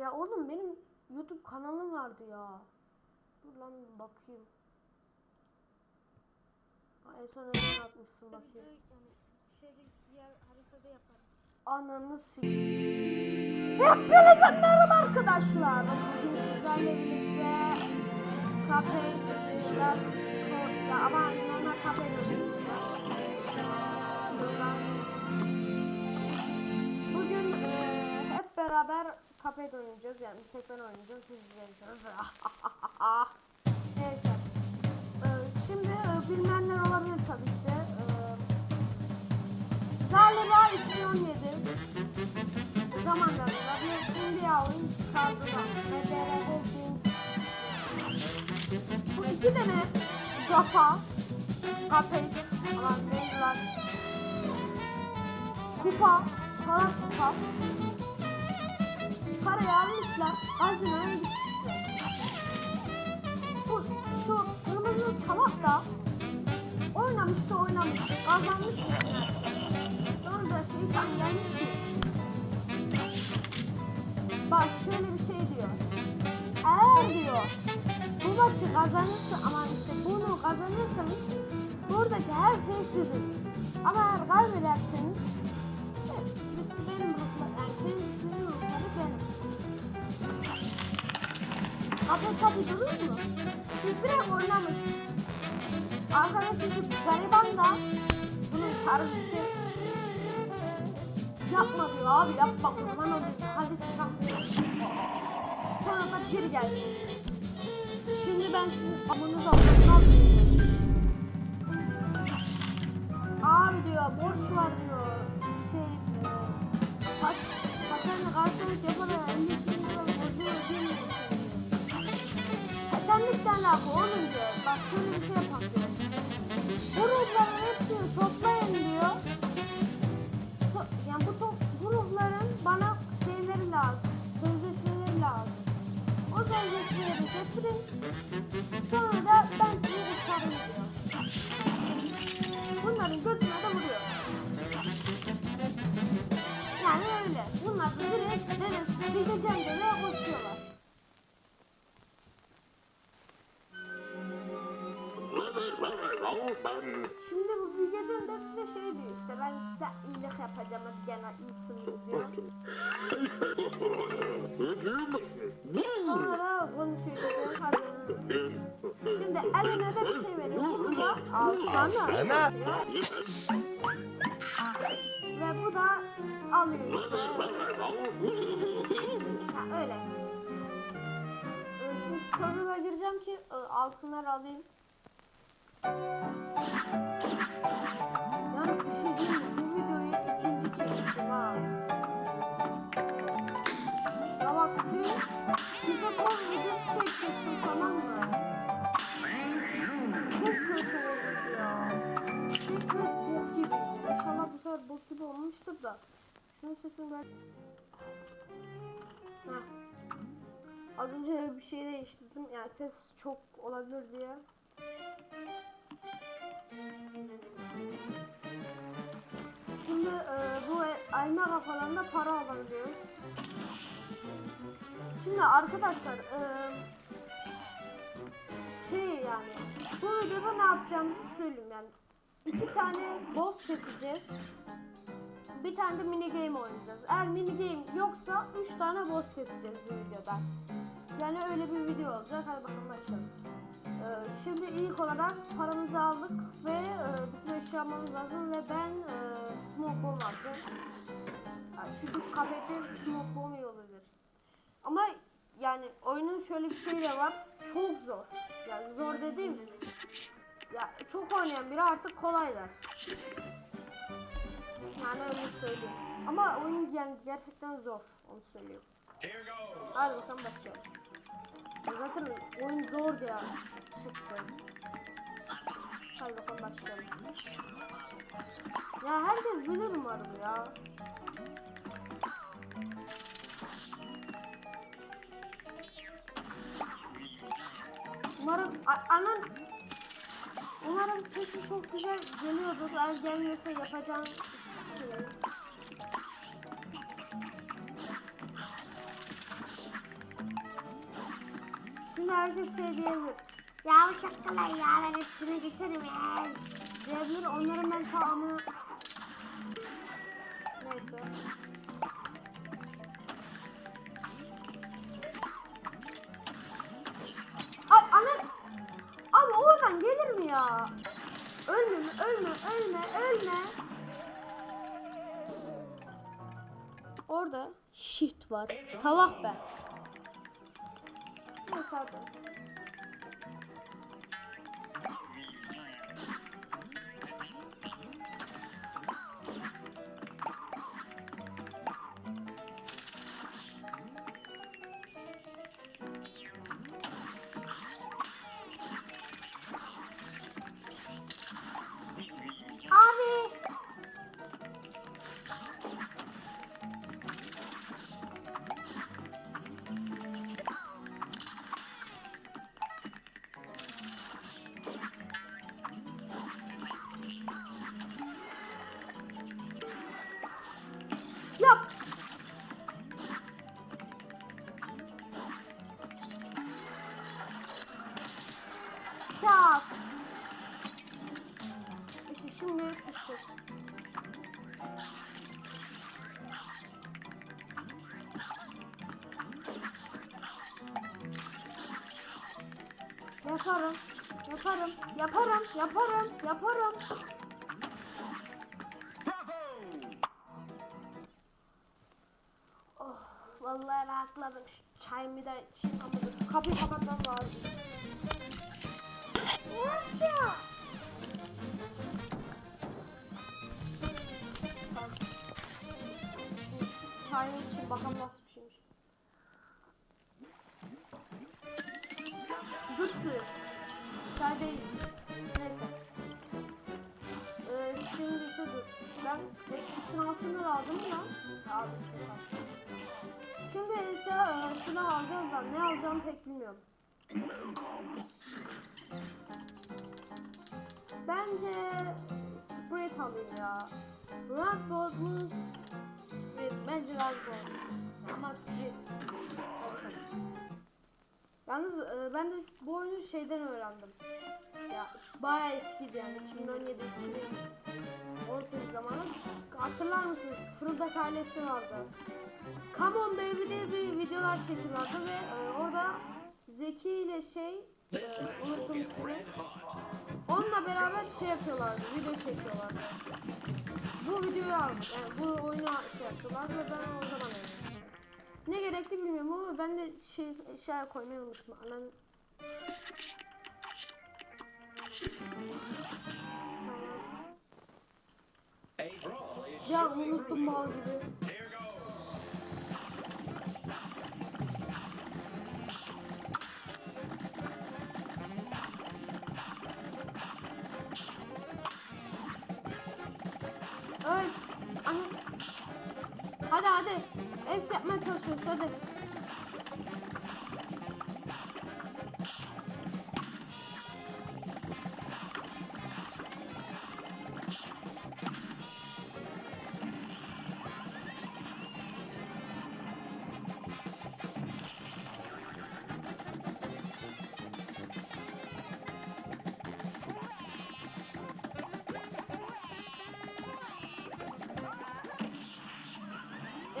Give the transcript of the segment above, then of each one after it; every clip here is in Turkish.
Ya oğlum benim YouTube kanalım vardı ya. Dur lan bakayım. Ha, En son öyle atmışsın bakayım. Şeyde diğer haritada yaparım. Ananı s***. Hepinize merhaba arkadaşlar. Bugün sizlerle birlikte Last Code ya ama normal işte. Şuradan. Bugün eee, hep beraber Cuphead oynayacağız yani bir tek ben oynayacağım siz izleyeceksiniz. Neyse. Eee, şimdi eee, bilmeyenler olabilir tabii ki de. Eee, Galiba 2017 zamanlarında bir India oyun çıkardılar. MDR Games. Bu iki tane kafa, kapet, aman neydi lan? Kupa, salak kupa. Parayı almışlar, gazinoya gitmişler. Bu, şu kırmızı salak da oynamış da oynamış, kazanmış mı? Sonra da şeytan gelmiş. Bak şöyle bir şey diyor. Eğer diyor bu maçı kazanırsa ama işte bunu kazanırsanız buradaki her şey sizin. Ama eğer kaybederseniz benim ruhlar, yani sizin, Kapı tabi durur mu? Direkt oynamış. Arkadaki şu gariban da bunun kardeşi Yapma diyor abi yapma kurban olayım. Hadi diyor. Sonra da geri geldi. Şimdi ben sizin amınıza vurmaz Abi diyor borç var diyor. Patenle karşılık yapana 50 bin lira borcunu ödeyemiyorum diyor. Patenlikten alakalı oğlum diyor. Bak şey diyor. Bu ruhların toplayın diyor. Yani bu top, bana şeyleri lazım. Sözleşmeleri lazım. O sözleşmeleri getirin. Sonra da ben sizi kurtarayım diyor. De şey diyor işte ben size iyilik yapacağım hadi gene iyisiniz diyor. Sonra da konuşuyor işte hadi. Şimdi eline de bir şey veriyor. Bunu da alsana. Alsana. Ve bu da alıyor işte. Ha öyle. Ee, Şimdi tutorial'a gireceğim ki e, altınları alayım. Bir şey mi? Bu videoyu ikinci çekişim ha. Ya bak dün Pizzaton videosu çekecektim tamam mı? Çok kötü oldu ya. Ses mes bok gibiydi. İnşallah bu sefer bok gibi olmuştur da. Şunun sesini ben... Heh. Az önce bir şey değiştirdim. Yani ses çok olabilir diye. Şimdi e, bu elma kafalarında para alabiliyoruz. Şimdi arkadaşlar e, şey yani bu videoda ne yapacağımızı söyleyeyim yani. iki tane boss keseceğiz. Bir tane de mini game oynayacağız. Eğer mini game yoksa üç tane boss keseceğiz bu videoda. Yani öyle bir video olacak. Hadi bakalım başlayalım. Ee, şimdi ilk olarak paramızı aldık ve e, bütün eşya almamız lazım ve ben e, smoke bomb alacağım. Çünkü kafede smoke bomb iyi olabilir. Ama yani oyunun şöyle bir şeyi de var. Çok zor. Yani zor dediğim ya çok oynayan biri artık kolay der. Yani öyle söyleyeyim. Ama oyun yani gerçekten zor. Onu söyleyeyim. Hadi bakalım başlayalım. Ya Zaten oyun zor ya çıktı. Hadi bakalım başlayalım. Ya herkes bilir umarım ya. Umarım anan Umarım sesin çok güzel geliyordur. Eğer gelmiyorsa yapacağım iş Şimdi herkes şey diyebilir. Ya kolay ya ben hepsini geçerim yes. Diyebilir onların ben tamamını... Neyse. Ay ana... Abi oradan gelir mi ya? Ölme mi? Ölme, ölme, ölme. Orada shift var. Salak ben. Neyse hadi. Yaparım. Yaparım. Yaparım. Yaparım. Yaparım. Oh, vallahi rahatladım. Şu çayımı da içeyim ama kapıyı kapatmam lazım. Watcha! Çayımı içeyim bakalım nasıl şeymiş. Bütü. Çay değilmiş. Neyse. Ee, şimdi ise dur. Ben hep bütün altınları aldım mı lan? Aldım silah. Şimdi ise e, silah alacağız da ne alacağımı pek bilmiyorum. Bence Spirit alayım ya. Red Bolt mu? Spirit. Bence Red Bolt. Ama Spirit. Yalnız e, ben de bu oyunu şeyden öğrendim. Ya bayağı eskiydi yani 2017 2018 zamanı. Hatırlar mısınız? Fırıldak ailesi vardı. Come on baby diye bir videolar çekiyorlardı ve e, orada Zeki ile şey e, unuttum ismini. Onunla beraber şey yapıyorlardı, video çekiyorlardı. Bu videoyu aldım, yani bu oyunu şey yaptılar ve ben o zaman öğrenmiştim. Ne gerekli bilmiyorum ama ben de şey eşya koymayı unuttum. Anan Tamam. Bir an unuttum mal gibi. Öl. Anne. Hadi hadi. Es yapmaya çalışıyoruz hadi.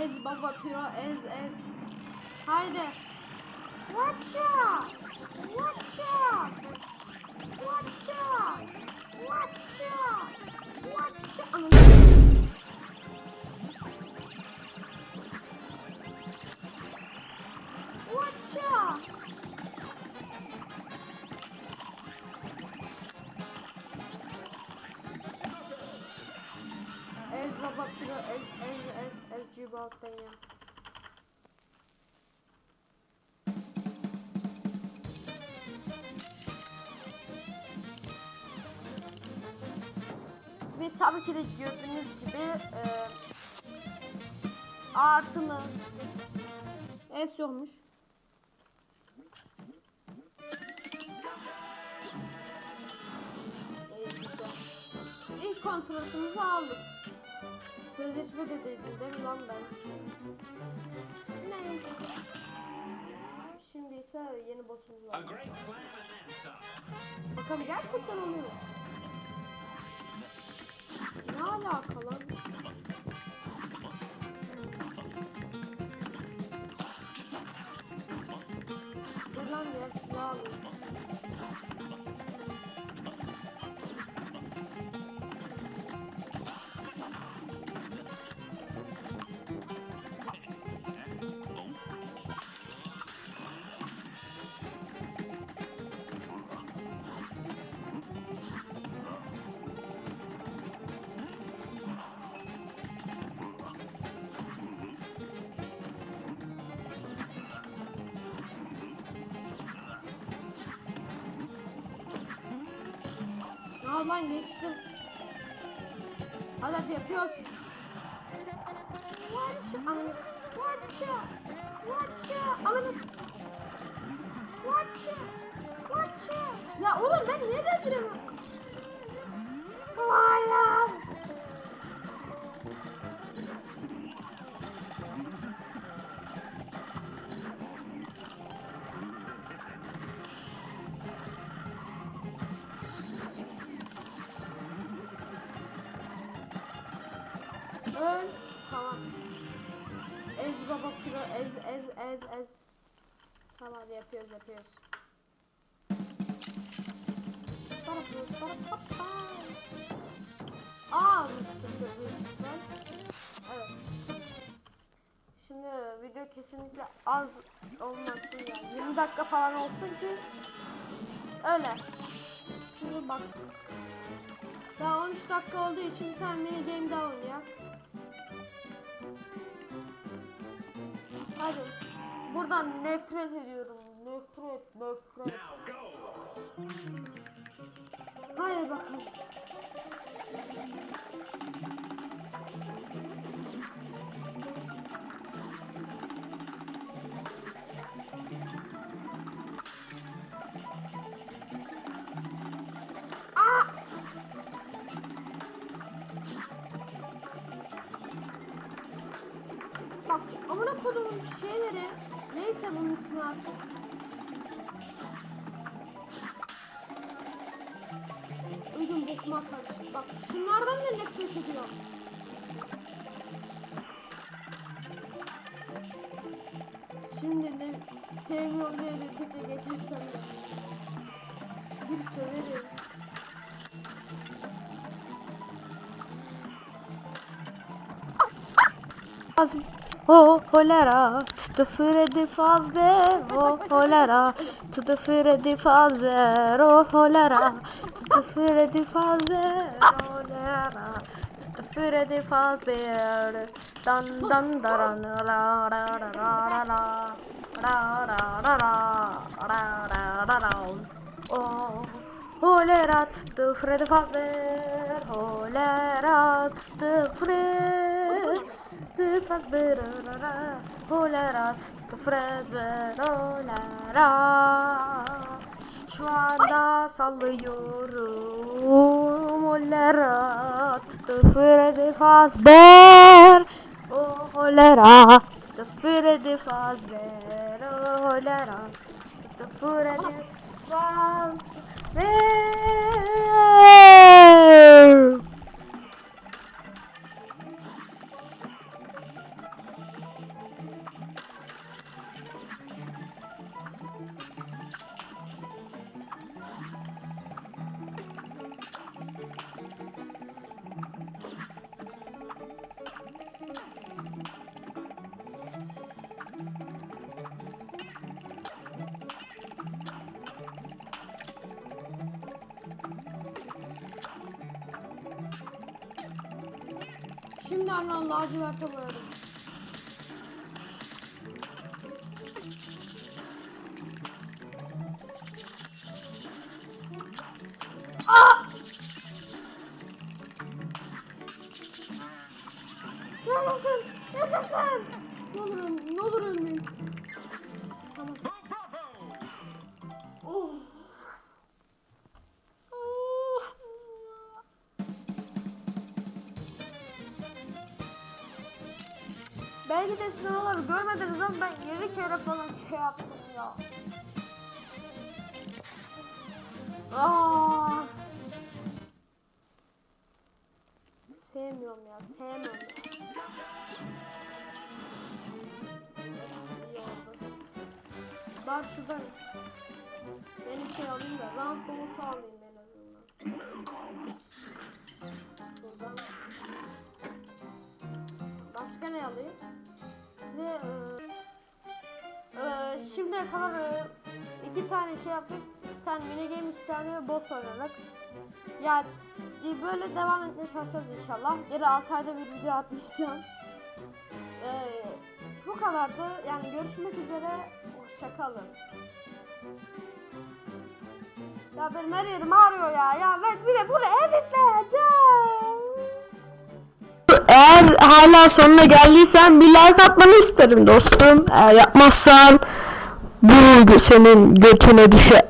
Ez baba piro ez ez. Haydi. Watcha! Watcha! Cibaltayım. Ve tabii ki de gördüğünüz gibi e, artı mı? Es yokmuş. İlk kontratımızı aldık. Sözleşme de dedim değil mi lan ben? Neyse. Şimdi olursa yeni boss'umuz var. Bakalım gerçekten oluyor mu? Ne alaka lan? Dur lan diğer silah alayım. Aa lan geçtim. Hadi yapıyoruz. Watcha, ananı. Watcha, watcha, ananı. Watcha, watcha. Ya oğlum ben niye döndüremiyorum? Hayır. Öl. Ez ez ez. Tamam hadi yapıyoruz yapıyoruz. Aa ihtimal. Evet. Şimdi video kesinlikle az olmasın yani 20 dakika falan olsun ki öyle. Şimdi bak. Daha 13 dakika olduğu için bir tane mini game daha oynayalım. Hadi. Buradan nefret ediyorum. Nefret, nefret. Haydi bakalım. Şeyleri. Neyse bunun ismi artık. Ödüm bokuma karıştı. Bak şunlardan da nefret ediyorum. Şimdi ne sevmiyorum diye de tekrar geçersen de. Bir söverim. Oh holera, tutto fuori di Fazbear, oh holera, tutto fuori di Fazbear, oh holera, tutto fuori di Fazbear, oh holera, tutto fuori di Fazbear, dan dan daran la ra ra ra ra la ra ra ra ra ra ra la oh holera, tutto fuori di Fazbear, holera, tutto fuori de fazberara, holera, de fazberara. Şu anda sallıyorum holera, de Freddy Fazbear. Oh holera, de Freddy Fazbear. Oh holera, de Freddy Fazbear. Şimdi anlam laciverte boyadım. Aa! Yaşasın! Yaşasın! Ne olur ölmeyeyim, ne olur ölmeyeyim. Oraları görmediniz ama ben 7 kere falan şey yaptım ya. Aa. Sevmiyorum ya, sevmiyorum ya. Bak şuradan benim şey alayım da round komutu alayım en azından. Şuradan. Başka ne alayım? Ve e, şimdiye kadar e, iki tane şey yaptık. iki tane mini game, iki tane boss oynadık. Ya e, böyle devam etmeye çalışacağız inşallah. Geri 6 ayda bir video atmayacağım. E, bu kadardı. Yani görüşmek üzere. Hoşçakalın. Ya benim her yerim ağrıyor ya. Ya ben bir de bunu editleyeceğim. Eğer hala sonuna geldiysen bir like atmanı isterim dostum. Eğer yapmazsan bu senin götüne düşer.